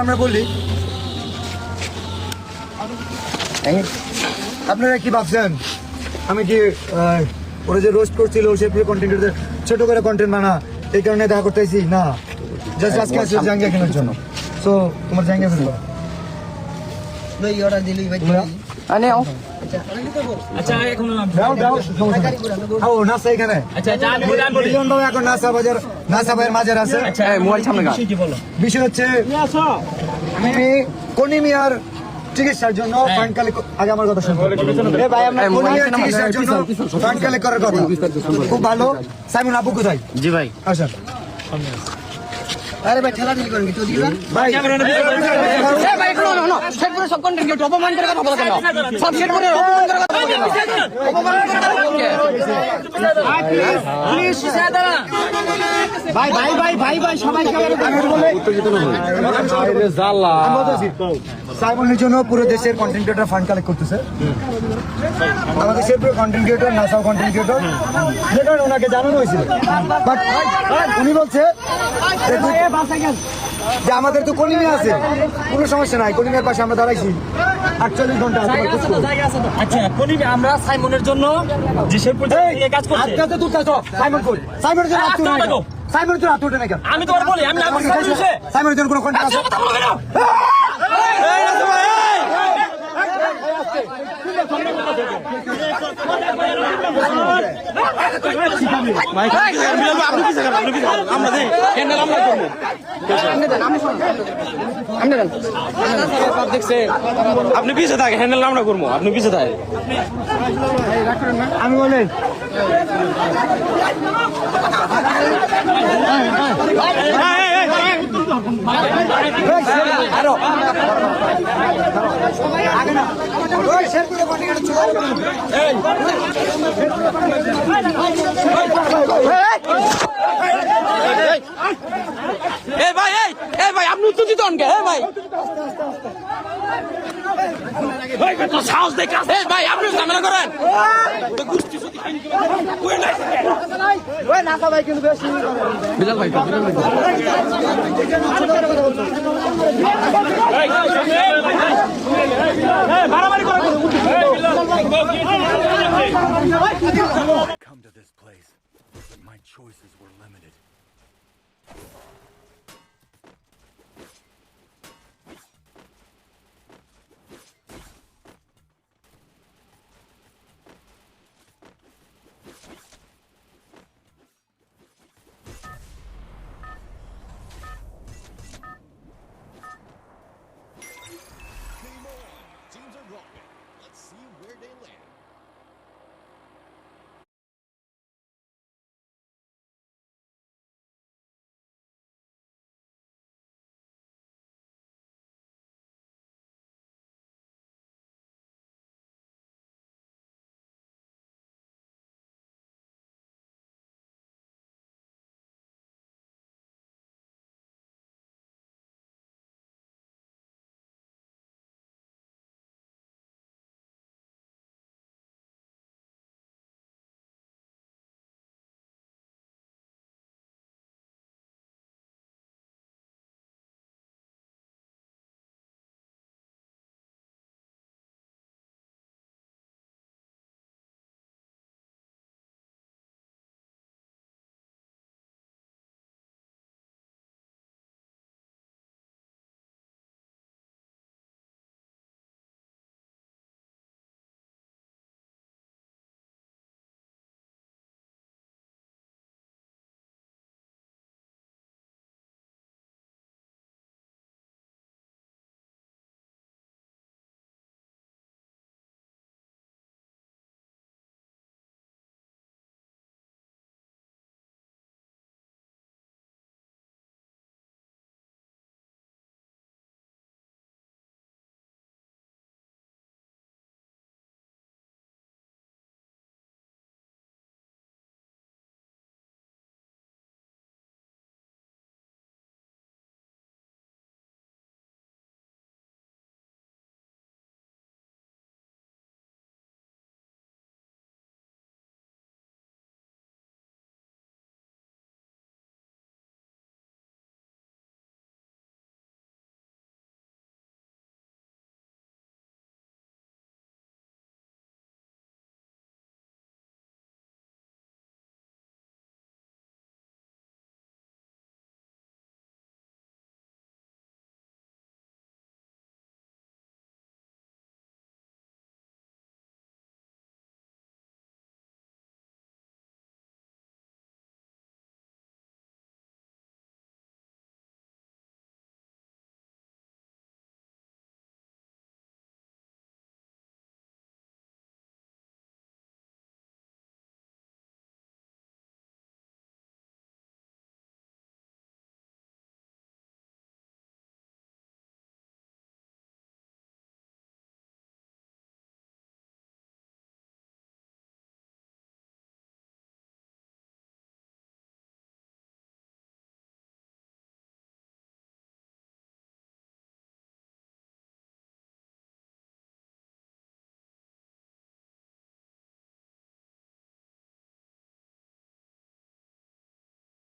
আমরা বলি। আপনারা কি ভাবছেন? আমি কি আহ, ওরা যে রোস্ট করছিল সে পুরো কন্টেন্ট ছোট করে কন্টেন্ট বানা এই কারণে দেখা করতেছি না। জাস্ট আজকে আসছে জাঙ্গিয়া কেনার জন্য। সো তোমার জাঙ্গিয়া ফেলব আনে ও আচ্ছা এখন দাও দাও ও নাসা এখানে। আচ্ছা আচ্ছা আমি বলি, আমি বলি এখন নাসা বাজার নাসা ভাইয়ের মাঝের আছে। আচ্ছা মোবাইল সামনে গান। বিষয় হচ্ছে আমি কনিমিয়ার চিকিৎসার জন্য ফান্ড কালেক্ট আগে আমার কথা শুনুন ভাই আমরা কনিমিয়ার চিকিৎসার জন্য ফান্ড কালেক্ট করার কথা। খুব ভালো। সাইমন আপু কোথায়? জি ভাই। আসেন। আরে ভাই ঠেলা ঠেলি করেন কি ভাই জন্য পুরো দেশের কন্টেন্ট ক্রিয়েটর ফান্ড কালেক্ট করতেছে। আমাদের সে পুরো কন্টেন্ট ক্রিয়েটর নাসাও কন্টেন্ট ক্রিয়েটর যে কারণে ওনাকে জানানো হয়েছিল। বাট উনি বলছে যে আমাদের তো কলিমে আছে কোনো সমস্যা নাই কলিমের পাশে আমরা দাঁড়াইছি আটচল্লিশ ঘণ্টা আমার। আচ্ছা সাইমনের জন্য এই, কাজ করছে আজকে তো তুলতেছ সাইমন কই সাইমনের জন্য হাত? সাইমনের জন্য উঠে নাকি আমি তোমার বলি আমি সাইমনের জন্য কোনো আছে কথা বলো কেন আপনি পিছে থাকে হ্যান্ডেল আমরা করব আপনি পিছে থাকে আমি বলেন এ ভাই এই এ ভাই আপনি উত্তেজিত হন কে এ ভাই সাহস দেখে এ ভাই আপনি ঝামেলা করেন বিলাল ভাই বিলাল ভাই মারামারি করে